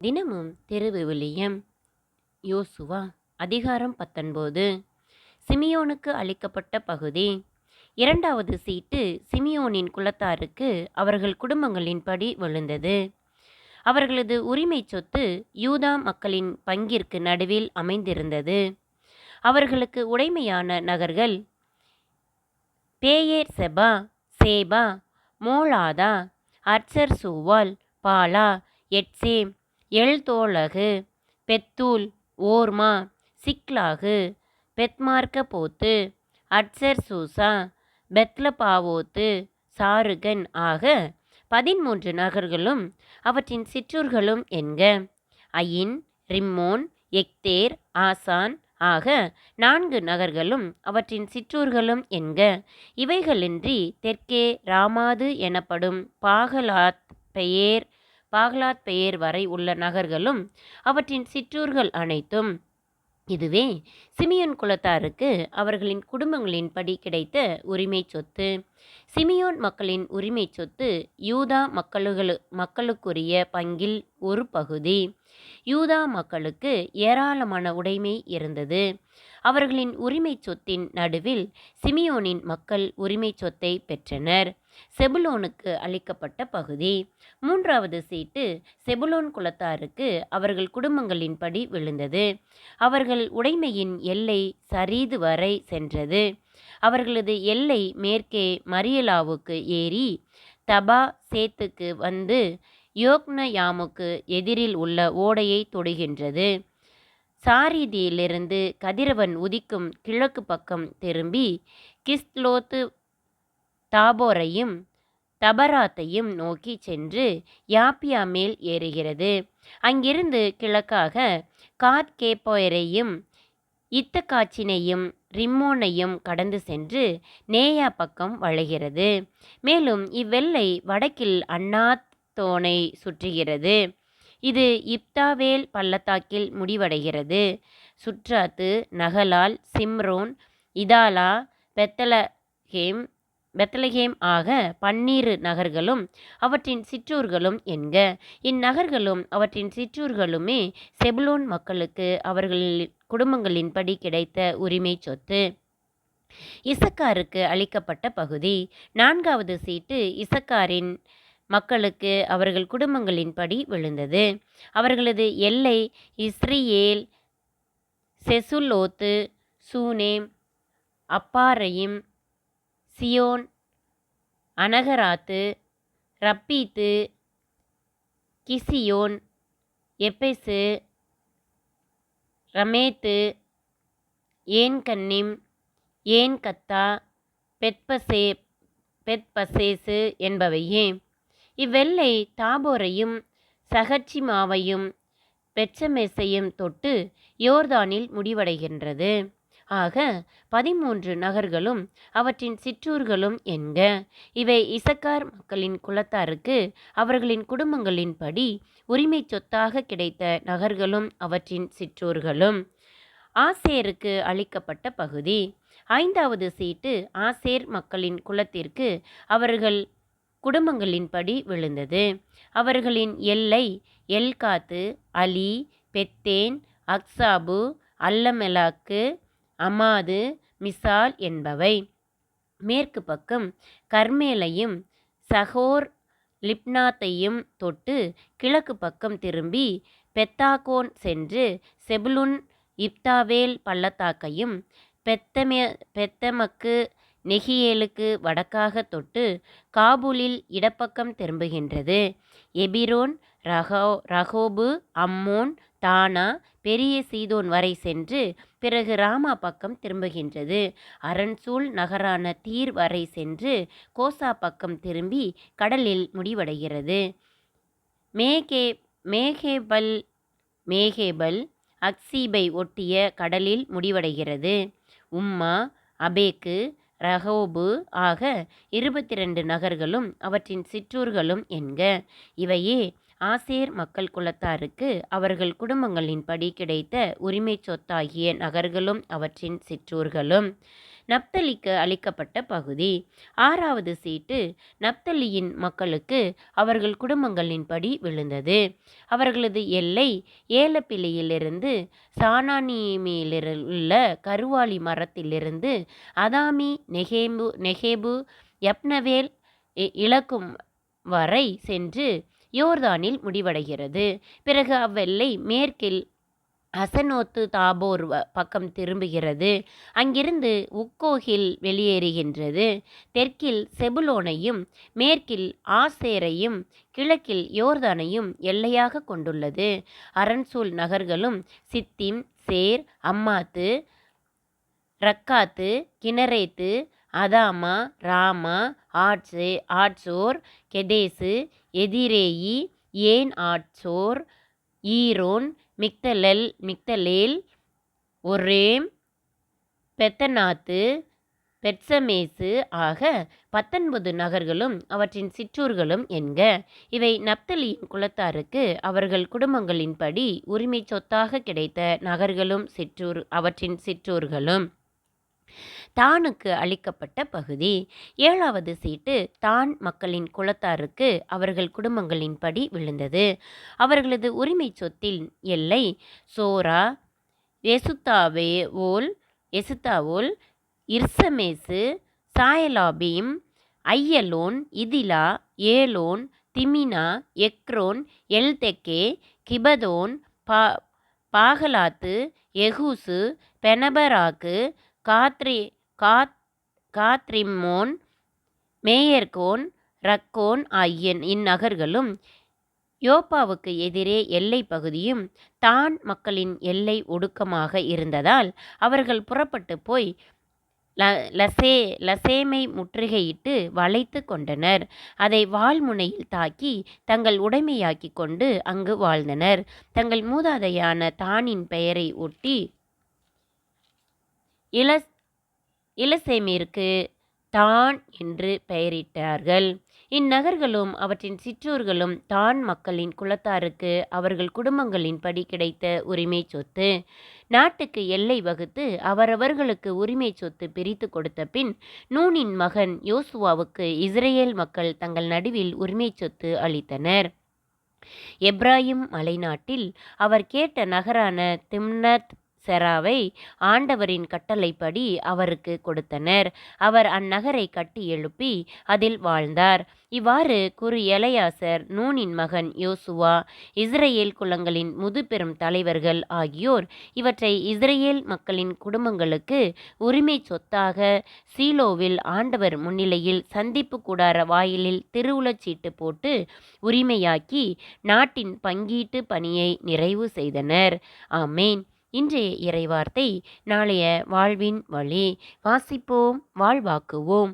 தினமும் திருவிவிலியம் யோசுவா அதிகாரம் பத்தொன்பது. சிமியோனுக்கு அளிக்கப்பட்ட பகுதி. இரண்டாவது சீட்டு சிமியோனின் குலத்தாருக்கு அவர்கள் குடும்பங்களின்படி விழுந்தது. அவர்களது உரிமை சொத்து யூதா மக்களின் பங்கிற்கு நடுவில் அமைந்திருந்தது. அவர்களுக்கு உடைமையான நகர்கள் பேயேர் செபா சேபா மோலாதா அர்ச்சர் சூவால் பாலா எட்சேம் எல்தோலகு பெத்தூல் ஓர்மா சிக்லாகு பெத்மார்க்க போத்து அட்சர் சூசா பெத்லபாவோத்து சாருகன் ஆக பதிமூன்று நகர்களும் அவற்றின் சிற்றூர்களும் என்க. அயின் ரிம்மோன் எக்தேர் ஆசான் ஆக நான்கு நகர்களும் அவற்றின் சிற்றூர்களும் என்க. இவைகளின்றி தெற்கே ராமாது எனப்படும் பாகலாத் பெயர் பாக்லாத் பெயர் வரை உள்ள நகர்களும் அவற்றின் சிற்றூர்கள் அனைத்தும். இதுவே சிமியோன் குலத்தாருக்கு அவர்களின் குடும்பங்களின்படி கிடைத்த உரிமை சொத்து. சிமியோன் மக்களின் உரிமை சொத்து யூதா மக்களுகளு மக்களுக்குரிய பங்கில் ஒரு பகுதி. யூதா மக்களுக்கு ஏராளமான உடைமை இருந்தது. அவர்களின் உரிமை சொத்தின் நடுவில் சிமியோனின் மக்கள் உரிமை சொத்தை பெற்றனர். செபுலோனுக்கு அளிக்கப்பட்ட பகுதி. மூன்றாவது சீட்டு செபுலோன் குலத்தாருக்கு அவர்கள் குடும்பங்களின்படி விழுந்தது. அவர்கள் உடைமையின் எல்லை சரீது வரை சென்றது. அவர்களது எல்லை மேற்கே மரியலாவுக்கு ஏறி தபா சேத்துக்கு வந்து யோக்னயாமுக்கு எதிரில் உள்ள ஓடையை தொடுகின்றது. சாரிதியிலிருந்து கதிரவன் உதிக்கும் கிழக்கு பக்கம் திரும்பி கிஸ்லோத்து தாபோரையும் தபராத்தையும் நோக்கி சென்று யாப்பியா மேல் ஏறுகிறது. அங்கிருந்து கிழக்காக காத் கேப்போயரையும் இத்தக்காச்சினையும் ரிம்மோனையும் கடந்து சென்று நேயா பக்கம் வளைகிறது. மேலும் இவ்வெல்லை வடக்கில் அண்ணாத்தோனை சுற்றுகிறது. இது இப்தாவேல் பள்ளத்தாக்கில் முடிவடைகிறது. சுற்றாத்து நகலால் சிம்ரோன் இதாலா பெத்தலஹேம் பெத்தலகேம் ஆக பன்னீரு நகர்களும் அவற்றின் சிற்றூர்களும் என்க. இந்நகர்களும் அவற்றின் சிற்றூர்களுமே செபுலோன் மக்களுக்கு அவர்களின் குடும்பங்களின்படி கிடைத்த உரிமை சொத்து. இசக்காருக்கு அளிக்கப்பட்ட பகுதி நான்காவது சீட்டு இசக்காரின் மக்களுக்கு அவர்கள் குடும்பங்களின்படி விழுந்தது. அவர்களது எல்லை இஸ்ரியேல் செசுலோத்து சூனேம் அப்பாரையும் சியோன் அனகராத்து ரப்பீத்து கிசியோன் எப்பெசு ரமேத்து ஏன்கன்னிம் ஏன்கத்தா பெத்பசே பெத்பசேசு என்பவையே. இவ்வெல்லை தாபோரையும் சகச்சிமாவையும் பெச்சமெசையும் தொட்டு யோர்தானில் முடிவடைகின்றது. ஆக பதிமூன்று நகர்களும் அவற்றின் சிற்றூர்களும் என்க. இவை இசக்கார் மக்களின் குலத்தாருக்கு அவர்களின் குடும்பங்களின்படி உரிமை சொத்தாக கிடைத்த நகர்களும் அவற்றின் சிற்றூர்களும். ஆசேருக்கு அளிக்கப்பட்ட பகுதி. ஐந்தாவது சீட்டு ஆசேர் மக்களின் குலத்திற்கு அவர்கள் குடும்பங்களின்படி விழுந்தது. அவர்களின் எல்லை எல்காத்து அலி பெத்தேன் அக்சாபு அல்லமெலாக்கு அமாது மிசால் என்பவை. மேற்கு பக்கம் கர்மேலையும் சகோர் லிப்னாத்தையும் தொட்டு கிழக்கு பக்கம் திரும்பி பெத்தாகோன் சென்று செபுலுன் இப்தாவேல் பள்ளத்தாக்கையும் பெத்தமே பெத்தமக்கு நெகியேலுக்கு வடக்காக தொட்டு காபூலில் இடப்பக்கம் திரும்புகின்றது. எபிரோன் ரகோ ரகோபு அம்மோன் தானா பெரிய சீதோன் வரை சென்று பிறகு ராமா பக்கம் திரும்புகின்றது. அரண்சூல் நகரான தீர் வரை சென்று கோசா பக்கம் திரும்பி கடலில் முடிவடைகிறது. மேகே மேகேபல் மேகேபல் அக்சீபை ஒட்டிய கடலில் முடிவடைகிறது. உம்மா அபேக்கு ரஹோபு ஆக இருபத்தி ரெண்டு நகர்களும் அவற்றின் சிற்றூர்களும் என்க. இவையே ஆசேர் மக்கள் குலத்தாருக்கு அவர்கள் குடும்பங்களின்படி கிடைத்த உரிமை சொத்தாகிய நகர்களும் அவற்றின் சிற்றூர்களும். நப்தலிக்கு அளிக்கப்பட்ட பகுதி. ஆறாவது சீட்டு நப்தலியின் மக்களுக்கு அவர்கள் குடும்பங்களின்படி விழுந்தது. அவர்களது எல்லை ஏலப்பிள்ளையிலிருந்து சானானியமிலுள்ள கருவாளி மரத்திலிருந்து அதாமி நெகேபு நெகேபு யப்னவேல் இ- வரை சென்று யோர்தானில் முடிவடைகிறது. பிறகு அவ்வெல்லை மேற்கில் அசனோத்து தாபோர் வ- பக்கம் திரும்புகிறது. அங்கிருந்து உக்கோகில் வெளியேறுகின்றது. தெற்கில் செபுலோனையும் மேற்கில் ஆசேரையும் கிழக்கில் யோர்தானையும் எல்லையாக கொண்டுள்ளது. அரண்சூல் நகர்களும் சித்திம் சேர் அம்மாத்து ரக்காத்து கிணரேத்து அதாமா ராமா ஆட்சே ஆட்சோர் கெதேசு எதிரேயி ஏன் ஆட்சோர் ஈரோன் மிக்தலெல் மிக்தலேல் ஒரேம் பெத்தனாத்து பெட்சமேசு ஆக பத்தொன்பது நகர்களும் அவற்றின் சிற்றூர்களும் என்க. இவை நப்தலியின் குலத்தாருக்கு அவர்கள் குடும்பங்களின்படி உரிமை சொத்தாக கிடைத்த நகர்களும் சிற்றூர் அவற்றின் சிற்றூர்களும். தானுக்கு அளிக்கப்பட்ட பகுதி. ஏழாவது சீட்டு தான் மக்களின் குலத்தாருக்கு அவர்கள் குடும்பங்களின்படி விழுந்தது. அவர்களது உரிமை சொத்தில் எல்லை சோரா எசுத்தாவே ஓல் எசுத்தாவோல் இர்சமேசு சாயலாபீம் ஐயலோன் இதிலா ஏலோன் திமினா எக்ரோன் எல்தெக்கே கிபதோன் பா பாகலாத்து எகூசு பெனபராக்கு காத்ரே காத் காத்ரிம்மோன் மேயர்கோன் ரக்கோன் ஆகிய இந்நகர்களும் யோப்பாவுக்கு எதிரே எல்லை பகுதியும் தான் மக்களின் எல்லை ஒடுக்கமாக இருந்ததால் அவர்கள் புறப்பட்டு போய் ல லசே லசேமை முற்றுகையிட்டு வளைத்து கொண்டனர். அதை வாள்முனையில் தாக்கி தங்கள் உடைமையாக்கி கொண்டு அங்கு வாழ்ந்தனர். தங்கள் மூதாதையான தானின் பெயரை ஒட்டி இலஸ் இலசேமிற்கு தான் என்று பெயரிட்டார்கள். இந்நகர்களும் அவற்றின் சிற்றூர்களும் தான் மக்களின் குலத்தாருக்கு அவர்கள் குடும்பங்களின் படி கிடைத்த உரிமை சொத்து. நாட்டுக்கு எல்லை வகுத்து அவரவர்களுக்கு உரிமை சொத்து பிரித்து கொடுத்த பின் நூனின் மகன் யோசுவாவுக்கு இஸ்ரேல் மக்கள் தங்கள் நடுவில் உரிமை சொத்து அளித்தனர். எப்ராஹிம் மலைநாட்டில் அவர் கேட்ட நகரான திம்னத் செராவை ஆண்டவரின் கட்டளைப்படி அவருக்கு கொடுத்தனர். அவர் அந்நகரை கட்டி எழுப்பி அதில் வாழ்ந்தார். இவ்வாறு குரு எலையாசர் நூனின் மகன் யோசுவா இஸ்ரேல் குலங்களின் முதுபெரும் தலைவர்கள் ஆகியோர் இவற்றை இஸ்ரேல் மக்களின் குடும்பங்களுக்கு உரிமை சொத்தாக சீலோவில் ஆண்டவர் முன்னிலையில் சந்திப்பு கூடார வாயிலில் திருவுளச்சீட்டு போட்டு உரிமையாக்கி நாட்டின் பங்கீட்டு பணியை நிறைவு செய்தனர். ஆமேன். இன்றைய இறைவார்த்தை நாளைய வாழ்வின் வழி. வாசிப்போம் வாழ்வாக்குவோம்.